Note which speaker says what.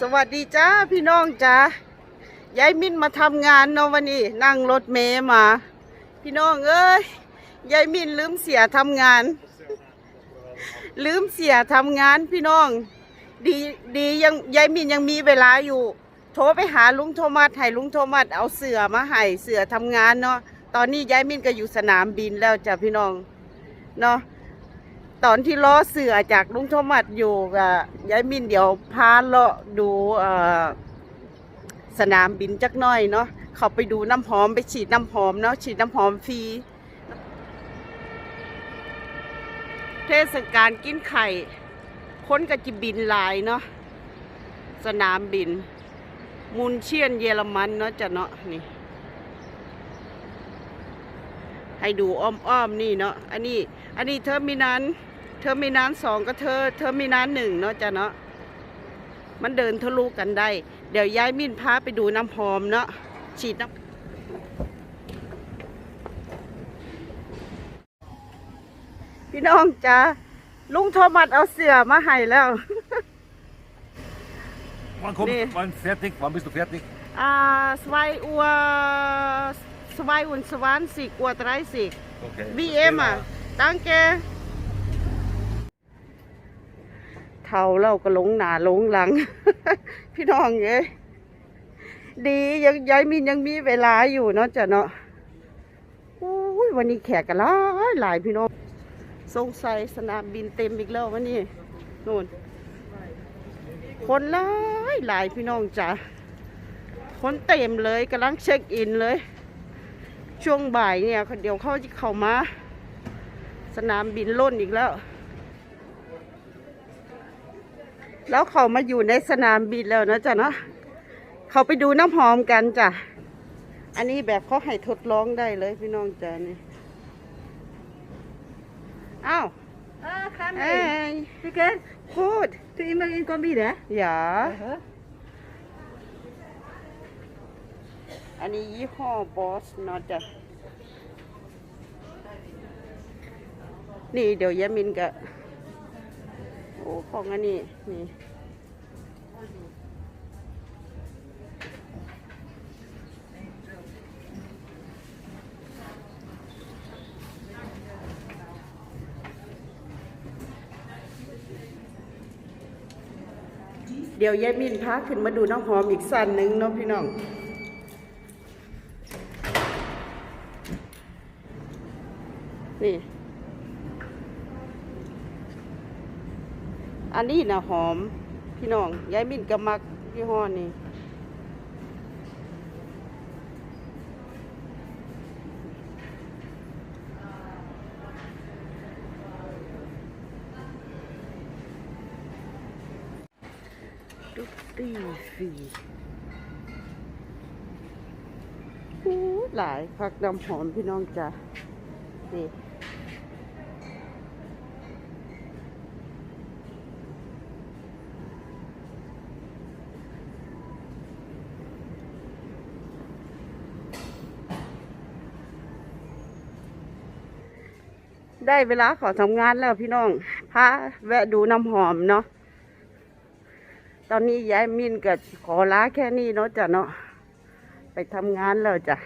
Speaker 1: สวัสดีจ้าพี่น้องจ้ายายมินมาทำงานเนาะวันนี้ นั่งรถเมย์มา พี่น้องเอ้ยยายมินลืมเสียทำงาน ลืมเสียทำงานพี่น้อง ดีดียังยายมินยังมีเวลาอยู่ โทรไปหาลุงโทมัสให้ลุงโทมัสเอาเสือมาให้เสือทำงานเนาะตอนนี้ยายมินก็อยู่สนามบินแล้วจ้ะพี่น้องเนาะ ตอนที่ล้อเสือจากลุงโทมัสอยู่กับยายมินเดี๋ยวพาเลาะดูสนามบินจักน่อยเนาะเขาไปดูน้ำหอมไปฉีดน้ำหอมเนาะฉีดน้ำหอมฟรีเทศกาลกินไข่คนก็จะบินลายเนาะสนามบิน มุนเชียนเยอรมันเนาะจะเนาะนี่ ให้ดูอ้อมๆนี่เนาะอันนี้ อันนี้เทอร์มินัน เทอร์มินันสองก็เทอร์เทอร์มินันหนึ่งเนาะจ้ะเนาะมันเดินทะลุกันได้ เดี๋ยวย้ายมินพาไปดูน้ำหอมเนาะฉีดน้ำพี่น้องจ้าลุงโทมัสเอาเสือมาให้แล้ว
Speaker 2: Wann kommt,
Speaker 1: Nee.
Speaker 2: wann fertig? Wann bist du fertig?
Speaker 1: อ่าสวายอัวสวายอุ่นสวานสิกัวไตรสิ
Speaker 2: Okay.
Speaker 1: VM อะ ตั้งแกเท่าเราก็หลงหนาหลงหลัง พี่น้องเอ้ยดียังยายมินยังมีเวลาอยู่เนาะจ้ะเนาะอุ้ยวันนี้แขกกันหลายหลายพี่น้องสงสัยสนามบินเต็มอีกแล้ววันนี้นู่นคนหลายหลายพี่น้องจ้ะคนเต็มเลยกำลังเช็คอินเลย ช่วงบ่ายเนี่ยเดี๋ยวเขาจะเข้ามา สนามบินล่นอีกแล้ว แล้วเขามาอยู่ในสนามบินแล้วนะจ๊ะเนาะเขาไปดูน้ำหอมกันจ้ะ อันนี้แบบเขาให้ทดลองได้เลยพี่น้องจ้ะนี่อ้าว
Speaker 3: Ah, gaan
Speaker 1: เอ้
Speaker 3: we.
Speaker 1: ย
Speaker 3: Zeker?
Speaker 1: พูด
Speaker 3: Toen iemand in kwam bieden, hè?
Speaker 1: อย่า
Speaker 3: Uh-huh.
Speaker 1: อันนี้ยี่ห้อบอสเนาะจ้ะนี่เดี๋ยวยามินกะโอ้ ของอันนี้นี่เดี๋ยวยายมินพาขึ้นมาดูน้องหอมอีกสั้นหนึ่งเนาะพี่น้อง นี่ อันนี้นะหอม พี่น้องยายมินก็มักยี่ห้อนี้ตุ๊กตี้ฟรีโอ้หลายผักน้ำหอมพี่น้องจ้ะนี่ ได้เวลาขอทำงานแล้วพี่น้องพาแวะดูน้ำหอมเนาะตอนนี้ยายมินกับขอลาแค่นี้เนาะจ้ะเนาะไปทำงานแล้วจ้ะ